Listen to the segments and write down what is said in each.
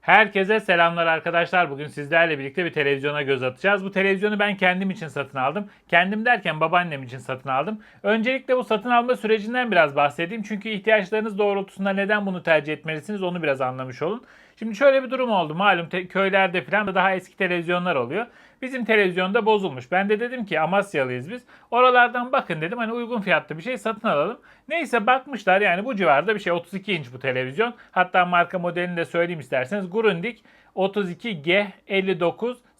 Herkese selamlar arkadaşlar. Bugün sizlerle birlikte bir televizyona göz atacağız. Bu televizyonu ben kendim için satın aldım. Kendim derken babaannem için satın aldım. Öncelikle bu satın alma sürecinden biraz bahsedeyim. Çünkü ihtiyaçlarınız doğrultusunda neden bunu tercih etmelisiniz onu biraz anlamış olun. Şimdi şöyle bir durum oldu. Malum köylerde falan da daha eski televizyonlar oluyor. Bizim televizyonda bozulmuş. Ben de dedim ki Amasyalıyız biz. Oralardan bakın dedim hani uygun fiyatlı bir şey satın alalım. Neyse bakmışlar yani bu civarda bir şey 32 inç bu televizyon. Hatta marka modelini de söyleyeyim isterseniz. Grundig 32G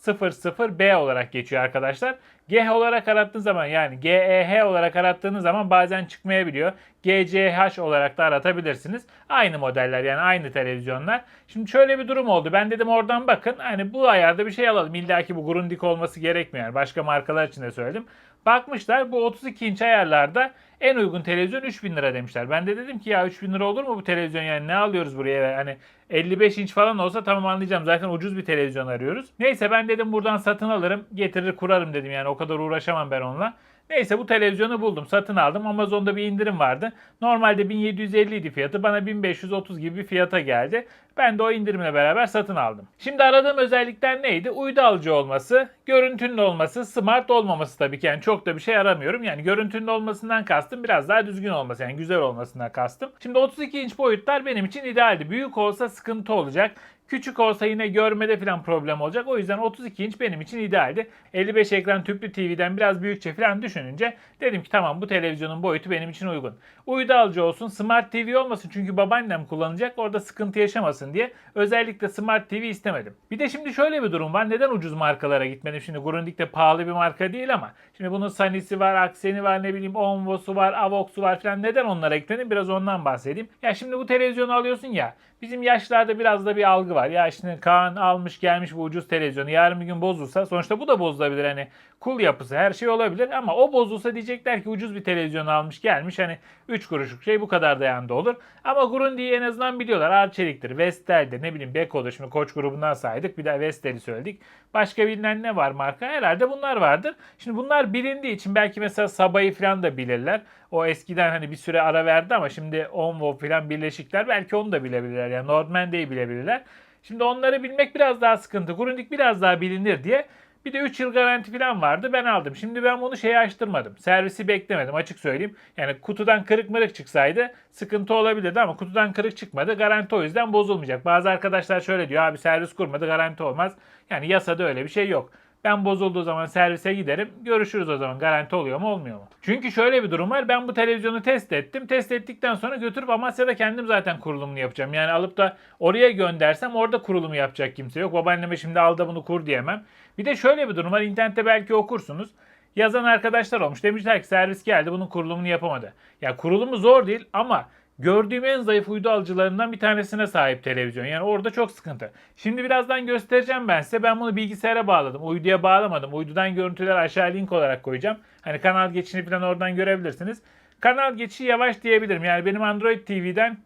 5900B olarak geçiyor arkadaşlar. G olarak arattığınız zaman yani GEH olarak arattığınız zaman bazen çıkmayabiliyor. GCH olarak da aratabilirsiniz. Aynı modeller yani aynı televizyonlar. Şimdi şöyle bir durum oldu. Ben dedim oradan bakın hani bu ayarda bir şey alalım. İlla ki bu Grundig olması gerekmiyor. Başka markalar için de söyledim. Bakmışlar bu 32 inç ayarlarda en uygun televizyon 3000 lira demişler. Ben de dedim ki ya 3000 lira olur mu bu televizyon yani ne alıyoruz buraya? Hani 55 inç falan olsa tamam anlayacağım. Zaten ucuz bir televizyon arıyoruz. Neyse ben dedim buradan satın alırım. Getirir kurarım dedim yani o kadar uğraşamam ben onunla. Neyse bu televizyonu buldum. Satın aldım. Amazon'da bir indirim vardı. Normalde 1750 idi fiyatı. Bana 1530 gibi bir fiyata geldi. Ben de o indirimle beraber satın aldım. Şimdi aradığım özellikler neydi? Uydu alıcı olması, görüntünün olması, smart olmaması tabii ki. Yani çok da bir şey aramıyorum. Yani görüntünün olmasından kastım biraz daha düzgün olması. Yani güzel olmasından kastım. Şimdi 32 inç boyutlar benim için idealdi. Büyük olsa sıkıntı olacak. Küçük olsa yine görmede falan problem olacak. O yüzden 32 inç benim için idealdi. 55 ekran tüplü TV'den biraz büyükçe falan düşününce dedim ki tamam bu televizyonun boyutu benim için uygun. Uydu alıcı olsun, Smart TV olmasın çünkü babaannem kullanacak orada sıkıntı yaşamasın diye özellikle Smart TV istemedim. Bir de şimdi şöyle bir durum var. Neden ucuz markalara gitmedim? Şimdi Grundig de pahalı bir marka değil ama şimdi bunun Sany'si var, Aksen'i var, ne bileyim Onvo'su var, Avox'u var falan. Neden onlara gitmedim? Biraz ondan bahsedeyim. Ya şimdi bu televizyonu alıyorsun ya Bizim yaşlarda biraz da bir algı var. Ya işte Kaan almış gelmiş bu ucuz televizyonu. Yarın bir gün bozulsa sonuçta bu da bozulabilir. Hani kul yapısı her şey olabilir ama o bozulsa diyecekler ki ucuz bir televizyon almış gelmiş. Hani 3 kuruşluk şey bu kadar dayandı olur. Ama Grundig'i en azından biliyorlar. Arçelik'tir, Vestel'dir, ne bileyim Beko'dur. Şimdi Koç grubundan saydık. Bir de Vestel'i söyledik. Başka bilinen ne var marka? Herhalde bunlar vardır. Şimdi bunlar bilindiği için belki mesela Sabah'ı falan da bilirler. O eskiden hani bir süre ara verdi ama şimdi Onvo falan birleşikler belki onu da bilebilirler. Yani Nordman'deyi bilebilirler. Şimdi onları bilmek biraz daha sıkıntı. Grundig biraz daha bilinir diye. Bir de 3 yıl garanti falan vardı ben aldım. Şimdi ben bunu şeye açtırmadım. Servisi beklemedim açık söyleyeyim. Yani kutudan kırık mırık çıksaydı sıkıntı olabilirdi ama kutudan kırık çıkmadı. Garanti o yüzden bozulmayacak. Bazı arkadaşlar şöyle diyor abi servis kurmadı garanti olmaz. Yani yasada öyle bir şey yok. Ben bozulduğu zaman servise giderim. Görüşürüz o zaman. Garanti oluyor mu olmuyor mu? Çünkü şöyle bir durum var. Ben bu televizyonu test ettim. Test ettikten sonra götürüp Amasya'da kendim zaten kurulumunu yapacağım. Yani alıp da oraya göndersem orada kurulumu yapacak kimse yok. Babaanneme şimdi al da bunu kur diyemem. Bir de şöyle bir durum var. İnternette belki okursunuz. Yazan arkadaşlar olmuş. Demişler ki servis geldi bunun kurulumunu yapamadı. Ya kurulumu zor değil ama gördüğüm en zayıf uydu alıcılarından bir tanesine sahip televizyon. Yani orada çok sıkıntı. Şimdi birazdan göstereceğim ben size. Ben bunu bilgisayara bağladım. Uyduya bağlamadım. Uydudan görüntüler aşağı link olarak koyacağım. Hani kanal geçişini falan oradan görebilirsiniz. Kanal geçişi yavaş diyebilirim. Yani benim Android TV'den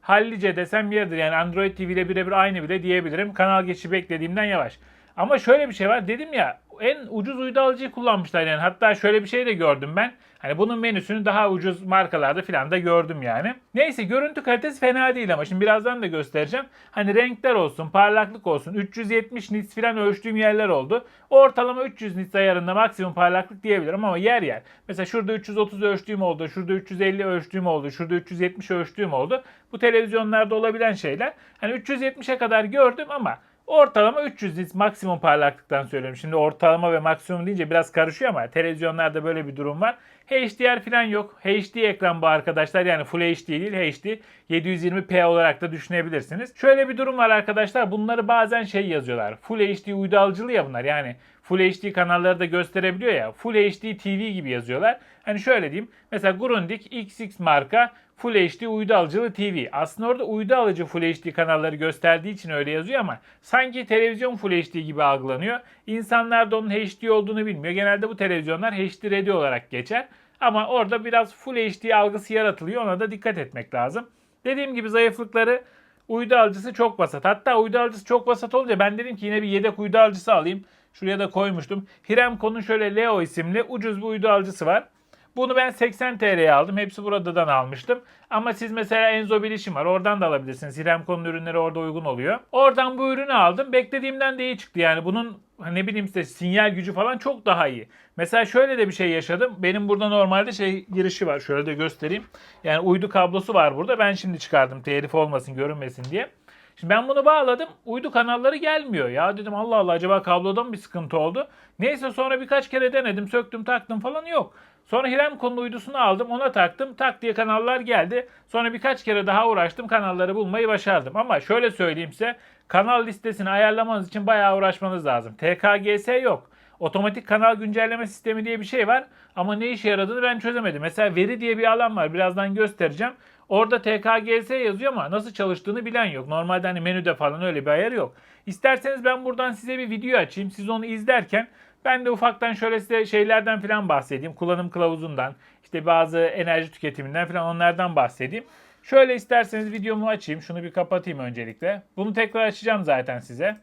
hallice desem yeridir. Yani Android TV ile birebir aynı bile diyebilirim. Kanal geçişi beklediğimden yavaş. Ama şöyle bir şey var. Dedim ya en ucuz uydu alıcıyı kullanmışlar yani. Hatta şöyle bir şey de gördüm ben. Hani bunun menüsünü daha ucuz markalarda filan da gördüm yani. Neyse görüntü kalitesi fena değil ama şimdi birazdan da göstereceğim. Hani renkler olsun, parlaklık olsun. 370 nits filan ölçtüğüm yerler oldu. Ortalama 300 nits ayarında maksimum parlaklık diyebilirim ama yer yer. Mesela şurada 330 ölçtüğüm oldu, şurada 350 ölçtüğüm oldu, şurada 370 ölçtüğüm oldu. Bu televizyonlarda olabilen şeyler. Hani 370'e kadar gördüm ama Ortalama 300 nits maksimum parlaklıktan söylüyorum. Şimdi ortalama ve maksimum deyince biraz karışıyor ama televizyonlarda böyle bir durum var. HDR falan yok. HD ekran bu arkadaşlar. Yani Full HD değil HD. 720p olarak da düşünebilirsiniz. Şöyle bir durum var arkadaşlar. Bunları bazen şey yazıyorlar. Full HD uydu alıcılı ya bunlar. Yani Full HD kanalları da gösterebiliyor ya. Full HD TV gibi yazıyorlar. Hani şöyle diyeyim. Mesela Grundig XX marka Full HD uydu alıcılı TV. Aslında orada uydu alıcı Full HD kanalları gösterdiği için öyle yazıyor ama sanki televizyon Full HD gibi algılanıyor. İnsanlar da onun HD olduğunu bilmiyor. Genelde bu televizyonlar HD Ready olarak geçer. Ama orada biraz Full HD algısı yaratılıyor. Ona da dikkat etmek lazım. Dediğim gibi zayıflıkları uydu alıcısı çok vasat. Hatta uydu alıcısı çok vasat olunca ben dedim ki yine bir yedek uydu alıcısı alayım. Şuraya da koymuştum. Hiremco'nun şöyle Leo isimli ucuz bir uydu alıcısı var. Bunu ben 80 TL'ye aldım. Hepsi buradan almıştım. Ama siz mesela Enzo Bilişim var. Oradan da alabilirsiniz. Hiremco'nun ürünleri orada uygun oluyor. Oradan bu ürünü aldım. Beklediğimden de iyi çıktı. Yani bunun ne bileyim size sinyal gücü falan çok daha iyi. Mesela şöyle de bir şey yaşadım. Benim burada normalde şey girişi var. Şöyle de göstereyim. Yani uydu kablosu var burada. Ben şimdi çıkardım. Telif olmasın, görünmesin diye. Şimdi ben bunu bağladım. Uydu kanalları gelmiyor. Ya dedim Allah Allah acaba kabloda mı bir sıkıntı oldu? Neyse sonra birkaç kere denedim. Söktüm taktım falan yok. Sonra Hiremco'nun uydusunu aldım. Ona taktım. Tak diye kanallar geldi. Sonra birkaç kere daha uğraştım. Kanalları bulmayı başardım. Ama şöyle söyleyeyim size. Kanal listesini ayarlamanız için bayağı uğraşmanız lazım. TKGS yok. Otomatik kanal güncelleme sistemi diye bir şey var. Ama ne işe yaradığını ben çözemedim. Mesela veri diye bir alan var. Birazdan göstereceğim. Orada TKGS yazıyor ama nasıl çalıştığını bilen yok. Normalde hani menüde falan öyle bir ayarı yok. İsterseniz ben buradan size bir video açayım. Siz onu izlerken ben de ufaktan şöyle size şeylerden falan bahsedeyim. Kullanım kılavuzundan, işte bazı enerji tüketiminden falan onlardan bahsedeyim. Şöyle isterseniz videomu açayım. Şunu bir kapatayım öncelikle. Bunu tekrar açacağım zaten size.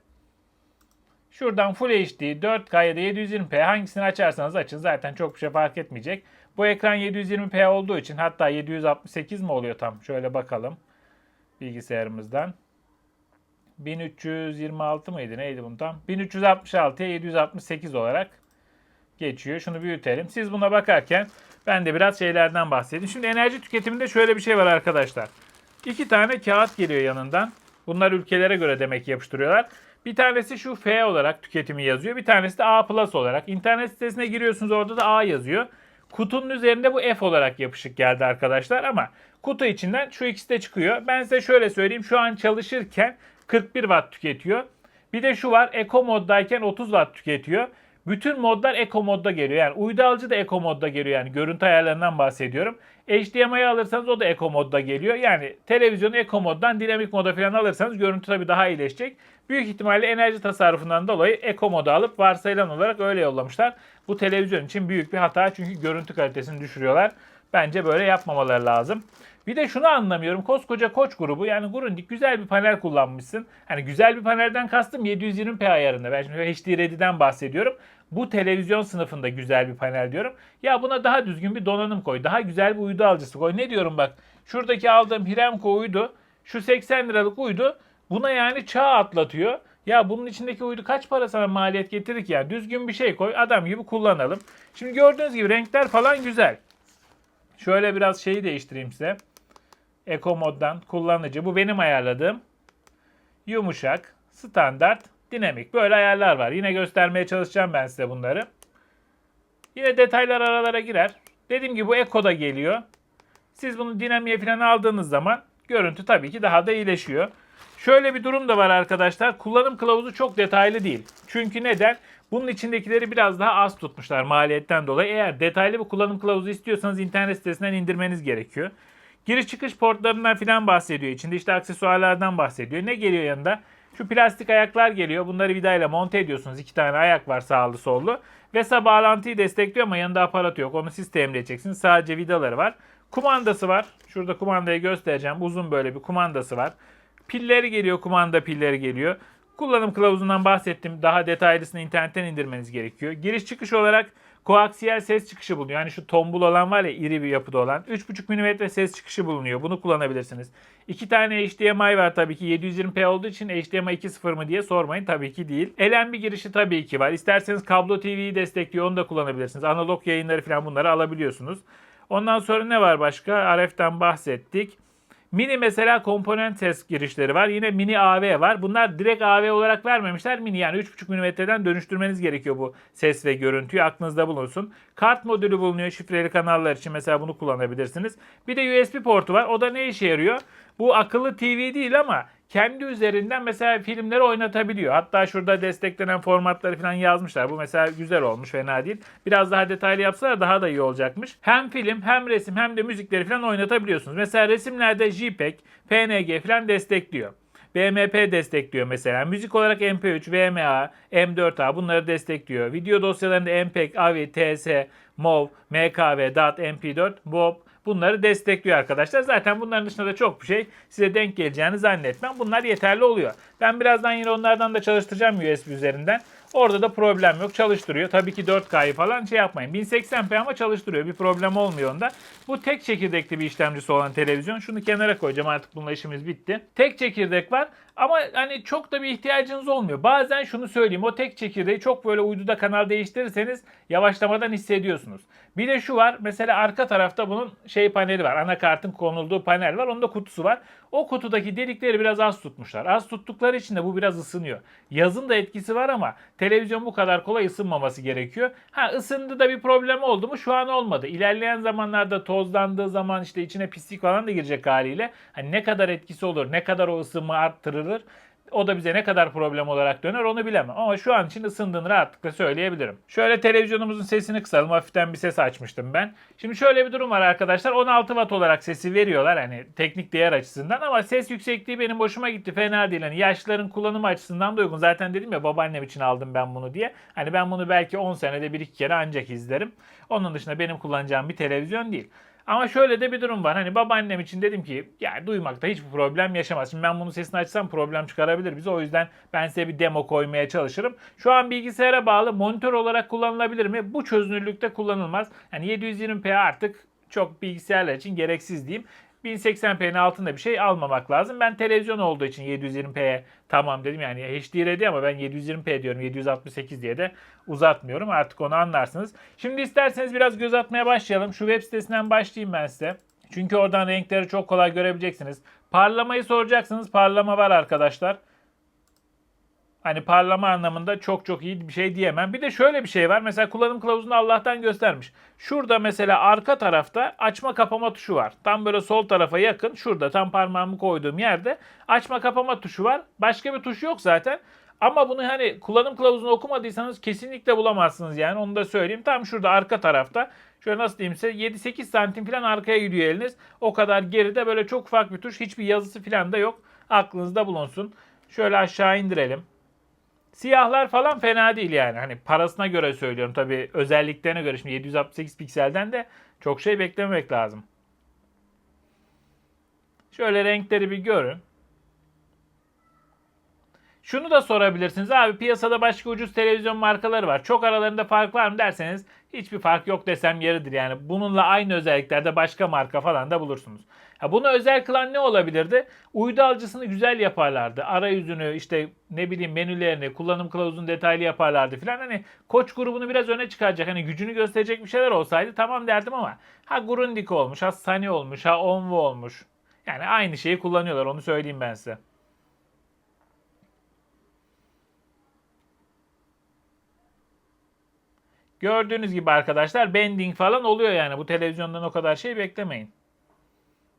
Şuradan Full HD, 4K ya da 720p hangisini açarsanız açın. Zaten çok bir şey fark etmeyecek. Bu ekran 720p olduğu için hatta 768 mi oluyor tam? Şöyle bakalım bilgisayarımızdan. 1326 mıydı neydi bunun tam? 1366'ya 768 olarak geçiyor. Şunu büyütelim. Siz buna bakarken ben de biraz şeylerden bahsedeyim. Şimdi enerji tüketiminde şöyle bir şey var arkadaşlar. İki tane kağıt geliyor yanından. Bunlar ülkelere göre demek yapıştırıyorlar. Bir tanesi şu F olarak tüketimi yazıyor. Bir tanesi de A plus olarak. İnternet sitesine giriyorsunuz orada da A yazıyor. Kutunun üzerinde bu F olarak yapışık geldi arkadaşlar ama kutu içinden şu ikisi de çıkıyor. Ben size şöyle söyleyeyim. Şu an çalışırken 41 watt tüketiyor. Bir de şu var. Eco moddayken 30 watt tüketiyor. Bütün modlar Eco modda geliyor. Yani uydu alıcı da Eco modda geliyor. Yani görüntü ayarlarından bahsediyorum. HDMI alırsanız o da Eco modda geliyor. Yani televizyonu Eco moddan dinamik moda falan alırsanız görüntü tabii daha iyileşecek. Büyük ihtimalle enerji tasarrufundan dolayı Eco moda alıp varsayılan olarak öyle yollamışlar. Bu televizyon için büyük bir hata çünkü görüntü kalitesini düşürüyorlar. Bence böyle yapmamaları lazım. Bir de şunu anlamıyorum. Koskoca koç grubu yani Grundig güzel bir panel kullanmışsın. Hani güzel bir panelden kastım 720p ayarında. Ben şimdi HD Ready'den bahsediyorum. Bu televizyon sınıfında güzel bir panel diyorum. Ya buna daha düzgün bir donanım koy. Daha güzel bir uydu alıcısı koy. Ne diyorum bak. Şuradaki aldığım Hiremco uydu. Şu 80 liralık uydu. Buna yani çağ atlatıyor. Ya bunun içindeki uydu kaç para sana maliyet getirir ki ya? Düzgün bir şey koy. Adam gibi kullanalım. Şimdi gördüğünüz gibi renkler falan güzel. Şöyle biraz şeyi değiştireyim size. Eco moddan kullanıcı. Bu benim ayarladığım. Yumuşak, standart, dinamik. Böyle ayarlar var. Yine göstermeye çalışacağım ben size bunları. Yine detaylar aralara girer. Dediğim gibi bu Eco'da geliyor. Siz bunu dinamiğe falan aldığınız zaman görüntü tabii ki daha da iyileşiyor. Şöyle bir durum da var arkadaşlar. Kullanım kılavuzu çok detaylı değil. Çünkü neden? Bunun içindekileri biraz daha az tutmuşlar maliyetten dolayı. Eğer detaylı bir kullanım kılavuzu istiyorsanız internet sitesinden indirmeniz gerekiyor. Giriş çıkış portlarından filan bahsediyor. İçinde işte aksesuarlardan bahsediyor. Ne geliyor yanında? Şu plastik ayaklar geliyor. Bunları vidayla monte ediyorsunuz. İki tane ayak var sağlı sollu. VESA bağlantıyı destekliyor ama yanında aparatı yok. Onu siz temin edeceksiniz. Sadece vidaları var. Kumandası var. Şurada kumandayı göstereceğim. Uzun böyle bir kumandası var. Pilleri geliyor. Kumanda pilleri geliyor. Kullanım kılavuzundan bahsettim. Daha detaylısını internetten indirmeniz gerekiyor. Giriş çıkış olarak koaksiyel ses çıkışı bulunuyor. Yani şu tombul olan var ya iri bir yapıda olan. 3.5 mm ses çıkışı bulunuyor. Bunu kullanabilirsiniz. İki tane HDMI var tabii ki. 720p olduğu için HDMI 2.0 mı diye sormayın. Tabii ki değil. LNB girişi tabii ki var. İsterseniz kablo TV'yi destekliyor. Onu da kullanabilirsiniz. Analog yayınları falan bunları alabiliyorsunuz. Ondan sonra ne var başka? RF'den bahsettik. Mini mesela komponent ses girişleri var. Yine mini AV var. Bunlar direkt AV olarak vermemişler. Mini yani 3.5 mm'den dönüştürmeniz gerekiyor bu ses ve görüntüyü. Aklınızda bulunsun. Kart modülü bulunuyor. Şifreli kanallar için mesela bunu kullanabilirsiniz. Bir de USB portu var. O da ne işe yarıyor? Bu akıllı TV değil ama kendi üzerinden mesela filmleri oynatabiliyor. Hatta şurada desteklenen formatları falan yazmışlar. Bu mesela güzel olmuş fena değil. Biraz daha detaylı yapsalar daha da iyi olacakmış. Hem film hem resim hem de müzikleri falan oynatabiliyorsunuz. Mesela resimlerde JPEG, PNG falan destekliyor. BMP destekliyor mesela. Müzik olarak MP3, VMA, M4A bunları destekliyor. Video dosyalarında MPEG, AVI, TS, MOV, MKV, DAT, MP4, BOB bunları destekliyor arkadaşlar. Zaten bunların dışında da çok bir şey size denk geleceğini zannetmem. Bunlar yeterli oluyor. Ben birazdan yine onlardan da çalıştıracağım USB üzerinden. Orada da problem yok. Çalıştırıyor. Tabii ki 4K'yı falan şey yapmayın. 1080p ama çalıştırıyor. Bir problem olmuyor onda. Bu tek çekirdekli bir işlemcisi olan televizyon. Şunu kenara koyacağım artık bununla işimiz bitti. Tek çekirdek var ama hani çok da bir ihtiyacınız olmuyor. Bazen şunu söyleyeyim. O tek çekirdeği çok böyle uyduda kanal değiştirirseniz yavaşlamadan hissediyorsunuz. Bir de şu var. Mesela arka tarafta bunun şey paneli var. Anakartın konulduğu panel var. Onun da kutusu var. O kutudaki delikleri biraz az tutmuşlar. Az tuttukları için de bu biraz ısınıyor. Yazın da etkisi var ama televizyon bu kadar kolay ısınmaması gerekiyor. Ha ısındı da bir problem oldu mu? Şu an olmadı. İlerleyen zamanlarda tozlandığı zaman işte içine pislik falan da girecek haliyle. Hani ne kadar etkisi olur, ne kadar o ısınma arttırılır o da bize ne kadar problem olarak döner onu bilemem. Ama şu an için ısındığını rahatlıkla söyleyebilirim. Şöyle televizyonumuzun sesini kısalım. Hafiften bir ses açmıştım ben. Şimdi şöyle bir durum var arkadaşlar. 16 watt olarak sesi veriyorlar hani teknik değer açısından ama ses yüksekliği benim hoşuma gitti. Fena değil. Hani yaşlıların kullanımı açısından da uygun. Zaten dedim ya babaannem için aldım ben bunu diye. Hani ben bunu belki 10 senede bir iki kere ancak izlerim. Onun dışında benim kullanacağım bir televizyon değil. Ama şöyle de bir durum var. Hani babaannem için dedim ki yani duymakta hiçbir problem yaşamaz. Şimdi ben bunun sesini açsam problem çıkarabilir bize. O yüzden ben size bir demo koymaya çalışırım. Şu an bilgisayara bağlı monitör olarak kullanılabilir mi? Bu çözünürlükte kullanılmaz. Yani 720p artık çok bilgisayarlar için gereksiz diyeyim. 1080p'nin altında bir şey almamak lazım. Ben televizyon olduğu için 720p'ye tamam dedim. Yani HDR ama ben 720p diyorum. 768 diye de uzatmıyorum. Artık onu anlarsınız. Şimdi isterseniz biraz göz atmaya başlayalım. Şu web sitesinden başlayayım ben size. Çünkü oradan renkleri çok kolay görebileceksiniz. Parlamayı soracaksınız. Parlama var arkadaşlar. Hani parlama anlamında çok çok iyi bir şey diyemem. Bir de şöyle bir şey var. Mesela kullanım kılavuzunu Allah'tan göstermiş. Şurada mesela arka tarafta açma kapama tuşu var. Tam böyle sol tarafa yakın. Şurada tam parmağımı koyduğum yerde açma kapama tuşu var. Başka bir tuş yok zaten. Ama bunu hani kullanım kılavuzunu okumadıysanız kesinlikle bulamazsınız yani onu da söyleyeyim. Tam şurada arka tarafta şöyle nasıl diyeyim size 7-8 santim falan arkaya gidiyor eliniz. O kadar geride böyle çok ufak bir tuş hiçbir yazısı falan da yok. Aklınızda bulunsun. Şöyle aşağı indirelim. Siyahlar falan fena değil yani. Hani parasına göre söylüyorum tabii özelliklerine göre. Şimdi 768 pikselden de çok şey beklememek lazım. Şöyle renkleri bir görün. Şunu da sorabilirsiniz. Abi piyasada başka ucuz televizyon markaları var. Çok aralarında fark var mı derseniz hiçbir fark yok desem yeridir. Yani bununla aynı özelliklerde başka marka falan da bulursunuz. Ha bunu özel kılan ne olabilirdi? Uydu alıcısını güzel yaparlardı. Arayüzünü işte ne bileyim menülerini, kullanım kılavuzunu detaylı yaparlardı filan. Hani koç grubunu biraz öne çıkaracak. Hani gücünü gösterecek bir şeyler olsaydı tamam derdim ama ha Grundig olmuş, ha Sani olmuş, ha Onvo olmuş. Yani aynı şeyi kullanıyorlar onu söyleyeyim ben size. Gördüğünüz gibi arkadaşlar bending falan oluyor yani. Bu televizyondan o kadar şey beklemeyin.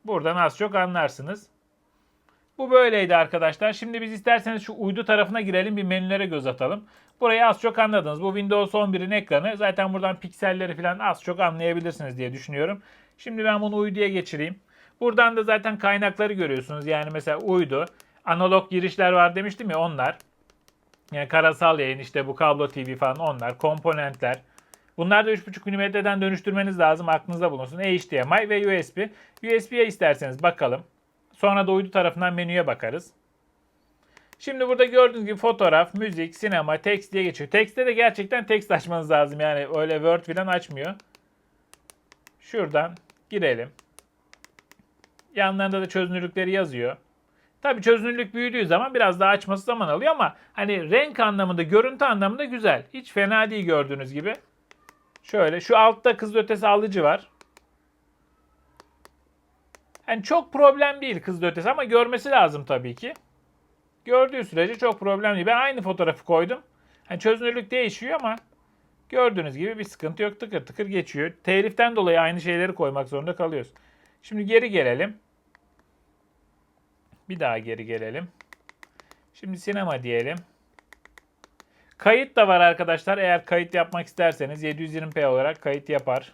Buradan az çok anlarsınız. Bu böyleydi arkadaşlar. Şimdi biz isterseniz şu uydu tarafına girelim bir menülere göz atalım. Burayı az çok anladınız. Bu Windows 11'in ekranı. Zaten buradan pikselleri falan az çok anlayabilirsiniz diye düşünüyorum. Şimdi ben bunu uyduya geçireyim. Buradan da zaten kaynakları görüyorsunuz. Yani mesela uydu. Analog girişler var demiştim ya onlar. Yani karasal yayın işte bu kablo TV falan onlar. Komponentler. Bunlar da 3.5 mm'den dönüştürmeniz lazım. Aklınızda bulunsun. HDMI ve USB. USB'ye isterseniz bakalım. Sonra da uydu tarafından menüye bakarız. Şimdi burada gördüğünüz gibi fotoğraf, müzik, sinema, text diye geçiyor. Text'te de gerçekten text açmanız lazım. Yani öyle Word falan açmıyor. Şuradan girelim. Yanlarında da çözünürlükleri yazıyor. Tabii çözünürlük büyüdüğü zaman biraz daha açması zaman alıyor ama hani renk anlamında, görüntü anlamında güzel. Hiç fena değil gördüğünüz gibi. Şöyle şu altta kızılötesi alıcı var. Yani çok problem değil kızılötesi ama görmesi lazım tabii ki. Gördüğü sürece çok problem değil. Ben aynı fotoğrafı koydum. Yani çözünürlük değişiyor ama gördüğünüz gibi bir sıkıntı yok. Tıkır tıkır geçiyor. Teliften dolayı aynı şeyleri koymak zorunda kalıyoruz. Şimdi geri gelelim. Bir daha geri gelelim. Şimdi sinema diyelim. Kayıt da var arkadaşlar. Eğer kayıt yapmak isterseniz 720p olarak kayıt yapar.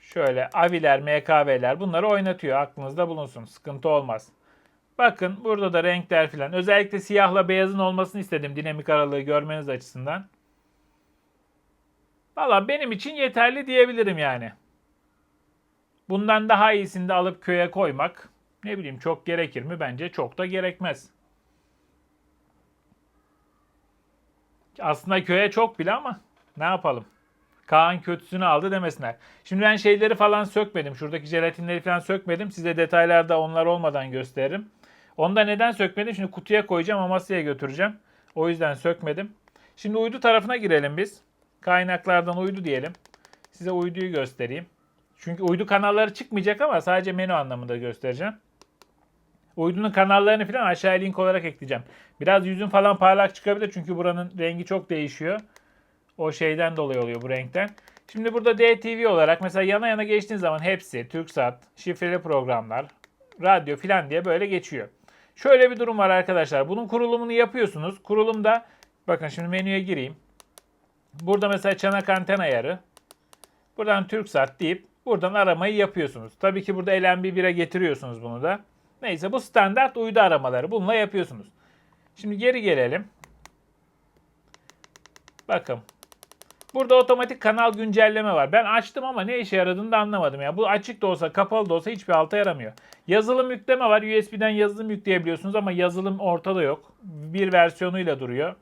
Şöyle aviler, MKV'ler bunları oynatıyor. Aklınızda bulunsun. Sıkıntı olmaz. Bakın burada da renkler filan. Özellikle siyahla beyazın olmasını istedim dinamik aralığı görmeniz açısından. Valla benim için yeterli diyebilirim yani. Bundan daha iyisini de alıp köye koymak ne bileyim çok gerekir mi? Bence çok da gerekmez. Aslında köye çok bile ama ne yapalım. Kaan kötüsünü aldı demesinler. Şimdi ben şeyleri falan sökmedim. Şuradaki jelatinleri falan sökmedim. Size detaylarda onlar olmadan gösteririm. Onu da neden sökmedim? Şimdi kutuya koyacağım Amasya'ya götüreceğim. O yüzden sökmedim. Şimdi uydu tarafına girelim biz. Kaynaklardan uydu diyelim. Size uyduyu göstereyim. Çünkü uydu kanalları çıkmayacak ama sadece menü anlamında göstereceğim. Uydunun kanallarını falan aşağıya link olarak ekleyeceğim. Biraz yüzün falan parlak çıkabilir çünkü buranın rengi çok değişiyor. O şeyden dolayı oluyor bu renkten. Şimdi burada DTV olarak mesela yana yana geçtiğiniz zaman hepsi TürkSat, şifreli programlar, radyo filan diye böyle geçiyor. Şöyle bir durum var arkadaşlar. Bunun kurulumunu yapıyorsunuz. Kurulumda bakın şimdi menüye gireyim. Burada mesela çanak anten ayarı. Buradan TürkSat deyip buradan aramayı yapıyorsunuz. Tabii ki burada LNB1'e getiriyorsunuz bunu da. Neyse bu standart uydu aramaları. Bununla yapıyorsunuz. Şimdi geri gelelim. Bakın. Burada otomatik kanal güncelleme var. Ben açtım ama ne işe yaradığını da anlamadım. ya. Bu açık da olsa kapalı da olsa hiçbir alta yaramıyor. Yazılım yükleme var. USB'den yazılım yükleyebiliyorsunuz ama yazılım ortada yok. Bir versiyonuyla duruyor.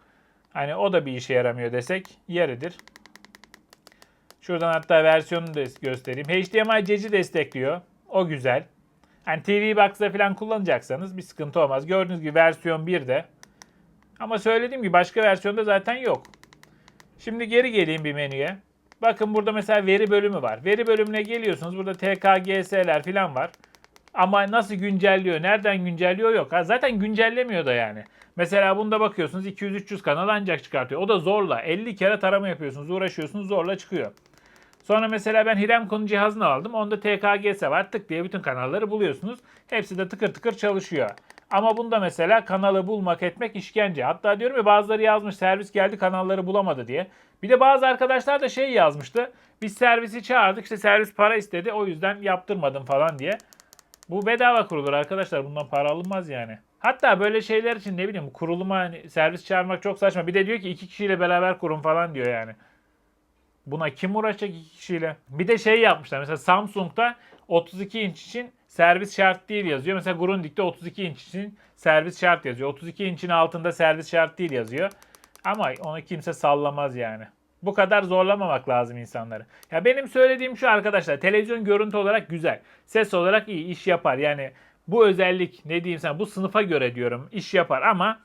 Hani o da bir işe yaramıyor desek yeridir. Şuradan hatta versiyonunu da göstereyim. HDMI ceci destekliyor. O güzel. Hani TV Box'da falan kullanacaksanız bir sıkıntı olmaz. Gördüğünüz gibi versiyon 1'de. Ama söylediğim gibi başka versiyonda zaten yok. Şimdi geri geleyim bir menüye. Bakın burada mesela veri bölümü var. Veri bölümüne geliyorsunuz. Burada TKGS'ler falan var. Ama nasıl güncelliyor, nereden güncelliyor yok. Ha, zaten güncellemiyor da yani. Mesela bunda bakıyorsunuz 200-300 kanal ancak çıkartıyor. O da zorla. 50 kere tarama yapıyorsunuz, uğraşıyorsunuz zorla çıkıyor. Sonra mesela ben Hiremco'nun cihazını aldım. Onda TKGS var. Tık diye bütün kanalları buluyorsunuz. Hepsi de tıkır tıkır çalışıyor. Ama bunda mesela kanalı bulmak etmek işkence. Hatta diyorum ya bazıları yazmış servis geldi kanalları bulamadı diye. Bir de bazı arkadaşlar da şey yazmıştı. Biz servisi çağırdık işte servis para istedi o yüzden yaptırmadım falan diye. Bu bedava kurulur arkadaşlar bundan para alınmaz yani. Hatta böyle şeyler için ne bileyim kuruluma hani servis çağırmak çok saçma. Bir de diyor ki iki kişiyle beraber kurun falan diyor yani. Buna kim uğraşacak iki kişiyle? Bir de şey yapmışlar. Mesela Samsung'da 32 inç için servis şart değil yazıyor. Mesela Grundig'de 32 inç için servis şart yazıyor. 32 inçin altında servis şart değil yazıyor. Ama onu kimse sallamaz yani. Bu kadar zorlamamak lazım insanları. Ya benim söylediğim şu arkadaşlar. Televizyon görüntü olarak güzel. Ses olarak iyi iş yapar. Yani bu özellik ne diyeyim sana bu sınıfa göre diyorum iş yapar ama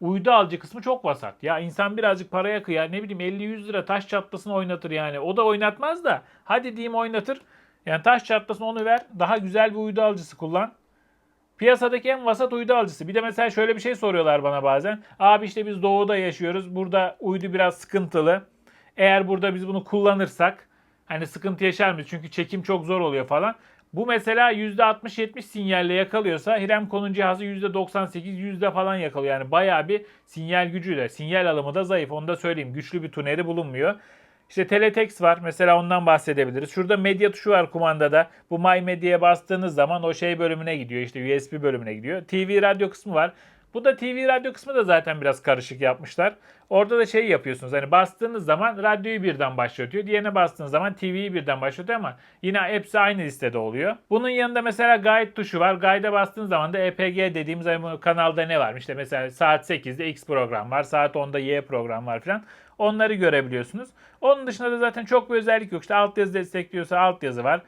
uydu alıcı kısmı çok vasat. Ya insan birazcık paraya kıyar. Ne bileyim 50-100 lira taş çatlasını oynatır yani. O da oynatmaz da hadi diyeyim oynatır. Yani taş çatlasını onu ver. Daha güzel bir uydu alıcısı kullan. Piyasadaki en vasat uydu alıcısı. Bir de mesela şöyle bir şey soruyorlar bana bazen. Abi işte biz doğuda yaşıyoruz. Burada uydu biraz sıkıntılı. Eğer burada biz bunu kullanırsak hani sıkıntı yaşar mıyız? Çünkü çekim çok zor oluyor falan. Bu mesela %60-70 sinyalle yakalıyorsa Hiremco'nun cihazı %98 yüzde falan yakalıyor. Yani bayağı bir sinyal gücüyle. Sinyal alımı da zayıf. Onu da söyleyeyim. Güçlü bir tuneri bulunmuyor. İşte teletext var. Mesela ondan bahsedebiliriz. Şurada medya tuşu var kumandada. Bu My Media'ya bastığınız zaman o şey bölümüne gidiyor. İşte USB bölümüne gidiyor. TV radyo kısmı var. Bu da TV radyo kısmı da zaten biraz karışık yapmışlar. Orada da şey yapıyorsunuz. Hani bastığınız zaman radyoyu birden başlatıyor. Diğerine bastığınız zaman TV'yi birden başlatıyor ama yine hepsi aynı listede oluyor. Bunun yanında mesela guide tuşu var. Guide'e bastığınız zaman da EPG dediğimiz hani kanalda ne var? İşte mesela saat 8'de X program var. Saat 10'da Y program var falan. Onları görebiliyorsunuz. Onun dışında da zaten çok bir özellik yok. İşte altyazı destekliyorsa altyazı var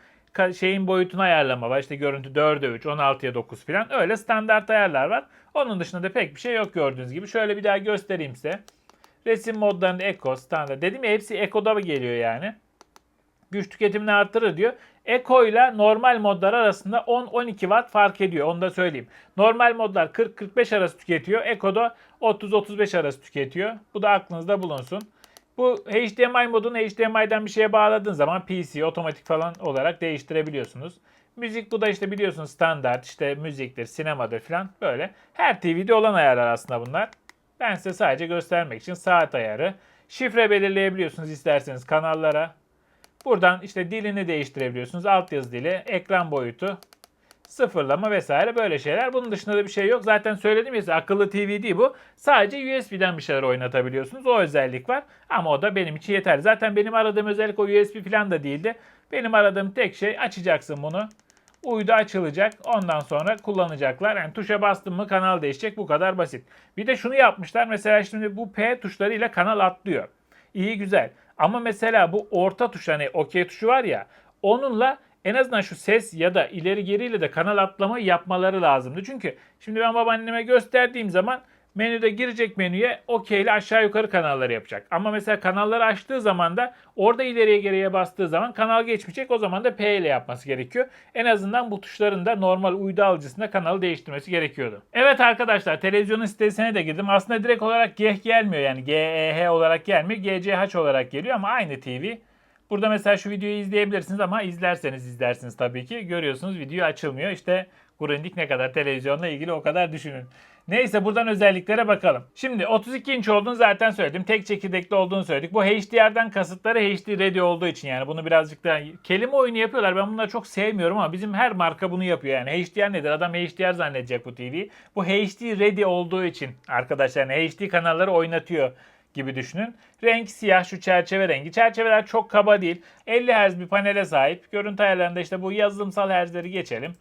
şeyin boyutunu ayarlama var. İşte görüntü 4'e 3, 16'ya 9 falan. Öyle standart ayarlar var. Onun dışında da pek bir şey yok gördüğünüz gibi. Şöyle bir daha göstereyim size. Resim modlarında Eco standart. Dedim ya hepsi Eco'da geliyor yani. Güç tüketimini artırır diyor. Eco ile normal modlar arasında 10-12 watt fark ediyor. Onu da söyleyeyim. Normal modlar 40-45 arası tüketiyor. Eco'da 30-35 arası tüketiyor. Bu da aklınızda bulunsun. Bu HDMI modunu HDMI'den bir şeye bağladığın zaman PC otomatik falan olarak değiştirebiliyorsunuz. Müzik bu da işte biliyorsunuz standart işte müziktir, sinemadır falan böyle. Her TV'de olan ayarlar aslında bunlar. Ben size sadece göstermek için saat ayarı. Şifre belirleyebiliyorsunuz isterseniz kanallara. Buradan işte dilini değiştirebiliyorsunuz. Altyazı dili, ekran boyutu, sıfırlama vesaire böyle şeyler. Bunun dışında da bir şey yok. Zaten söyledim ya akıllı TV değil bu. Sadece USB'den bir şeyler oynatabiliyorsunuz. O özellik var. Ama o da benim için yeterli. Zaten benim aradığım özellik o USB falan da değildi. Benim aradığım tek şey açacaksın bunu. Uydu açılacak. Ondan sonra kullanacaklar. Yani tuşa bastım mı kanal değişecek. Bu kadar basit. Bir de şunu yapmışlar. Mesela şimdi bu P tuşlarıyla kanal atlıyor. İyi güzel. Ama mesela bu orta tuş hani OK tuşu var ya onunla en azından şu ses ya da ileri geriyle de kanal atlamayı yapmaları lazımdı. Çünkü şimdi ben babaanneme gösterdiğim zaman menüde girecek menüye OK ile aşağı yukarı kanalları yapacak. Ama mesela kanalları açtığı zaman da orada ileriye geriye bastığı zaman kanal geçmeyecek. O zaman da P ile yapması gerekiyor. En azından bu tuşların da normal uydu alıcısında kanalı değiştirmesi gerekiyordu. Evet arkadaşlar televizyonun sitesine de girdim. Aslında direkt olarak GEH gelmiyor yani GEH olarak gelmiyor. GCH olarak geliyor ama aynı TV. Burada mesela şu videoyu izleyebilirsiniz ama izlerseniz izlersiniz tabii ki. Görüyorsunuz video açılmıyor. İşte Grundig ne kadar televizyonla ilgili o kadar düşünün. Neyse buradan özelliklere bakalım. Şimdi 32 inç olduğunu zaten söyledim. Tek çekirdekli olduğunu söyledik. Bu HDR'dan kasıtları HD Ready olduğu için yani bunu birazcık da kelime oyunu yapıyorlar. Ben bunları çok sevmiyorum ama bizim her marka bunu yapıyor. Yani HDR nedir? Adam HDR zannedecek bu TV'yi. Bu HD Ready olduğu için arkadaşlar yani HD kanalları oynatıyor gibi düşünün. Renk siyah şu çerçeve rengi. Çerçeveler çok kaba değil. 50 Hz bir panele sahip. Görüntü ayarlarında işte bu yazılımsal Hz'leri geçelim.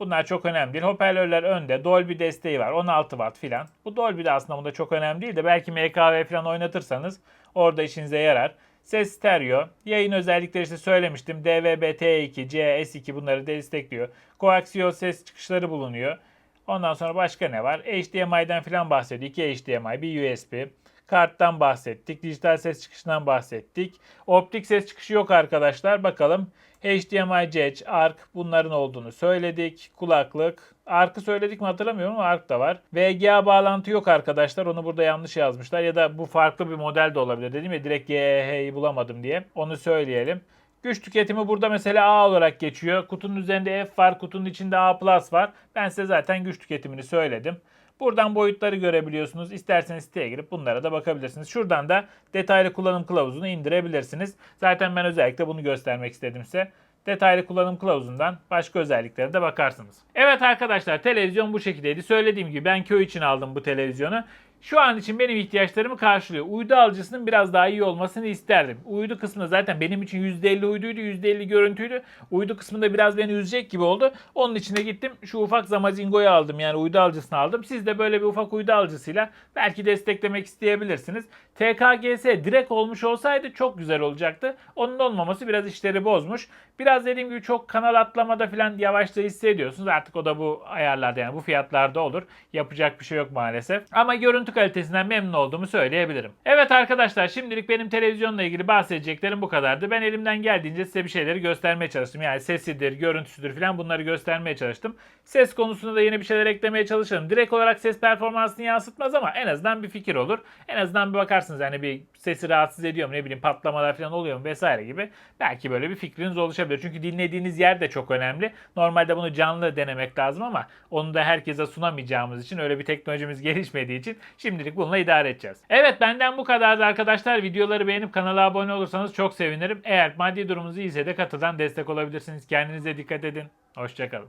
Bunlar çok önemli değil. Hoparlörler önde. Dolby desteği var. 16 watt filan. Bu Dolby de aslında bunda çok önemli değil de belki MKV falan oynatırsanız orada işinize yarar. Ses stereo. Yayın özellikleri işte söylemiştim. DVB-T2, CS2 bunları destekliyor. Koaksiyel ses çıkışları bulunuyor. Ondan sonra başka ne var? HDMI'den falan bahsediyor. 2 HDMI, bir USB. Karttan bahsettik. Dijital ses çıkışından bahsettik. Optik ses çıkışı yok arkadaşlar. Bakalım. HDMI jack, ARC bunların olduğunu söyledik. Kulaklık. ARC'ı söyledik mi hatırlamıyorum ama ARC da var. VGA bağlantı yok arkadaşlar. Onu burada yanlış yazmışlar. Ya da bu farklı bir model de olabilir. Dedim ya direkt GH'yi bulamadım diye. Onu söyleyelim. Güç tüketimi burada mesela A olarak geçiyor. Kutunun üzerinde F var, kutunun içinde A Plus var. Ben size zaten güç tüketimini söyledim. Buradan boyutları görebiliyorsunuz. İsterseniz siteye girip bunlara da bakabilirsiniz. Şuradan da detaylı kullanım kılavuzunu indirebilirsiniz. Zaten ben özellikle bunu göstermek istedim size. Detaylı kullanım kılavuzundan başka özelliklere de bakarsınız. Evet arkadaşlar televizyon bu şekildeydi. Söylediğim gibi ben köy için aldım bu televizyonu. Şu an için benim ihtiyaçlarımı karşılıyor. Uydu alıcısının biraz daha iyi olmasını isterdim. Uydu kısmında zaten benim için %50 uyduydu, %50 görüntüydü. Uydu kısmında biraz beni üzecek gibi oldu. Onun için de gittim şu ufak Zamazingo'yu aldım. Yani uydu alıcısını aldım. Siz de böyle bir ufak uydu alıcısıyla belki desteklemek isteyebilirsiniz. TKGS direkt olmuş olsaydı çok güzel olacaktı. Onun olmaması biraz işleri bozmuş. Biraz dediğim gibi çok kanal atlamada falan yavaşça hissediyorsunuz. Artık o da bu ayarlarda yani bu fiyatlarda olur. Yapacak bir şey yok maalesef. Ama görüntü kalitesinden memnun olduğumu söyleyebilirim. Evet arkadaşlar şimdilik benim televizyonla ilgili bahsedeceklerim bu kadardı. Ben elimden geldiğince size bir şeyleri göstermeye çalıştım. Yani sesidir, görüntüsüdür falan bunları göstermeye çalıştım. Ses konusunda da yeni bir şeyler eklemeye çalışırım. Direkt olarak ses performansını yansıtmaz ama en azından bir fikir olur. En azından bir bakarsınız yani bir sesi rahatsız ediyor mu ne bileyim patlamalar falan oluyor mu vesaire gibi. Belki böyle bir fikriniz oluşabilir. Çünkü dinlediğiniz yer de çok önemli. Normalde bunu canlı denemek lazım ama onu da herkese sunamayacağımız için öyle bir teknolojimiz gelişmediği için şimdilik bununla idare edeceğiz. Evet benden bu kadardı arkadaşlar. Videoları beğenip kanala abone olursanız çok sevinirim. Eğer maddi durumunuz iyiyse de katıdan destek olabilirsiniz. Kendinize dikkat edin. Hoşçakalın.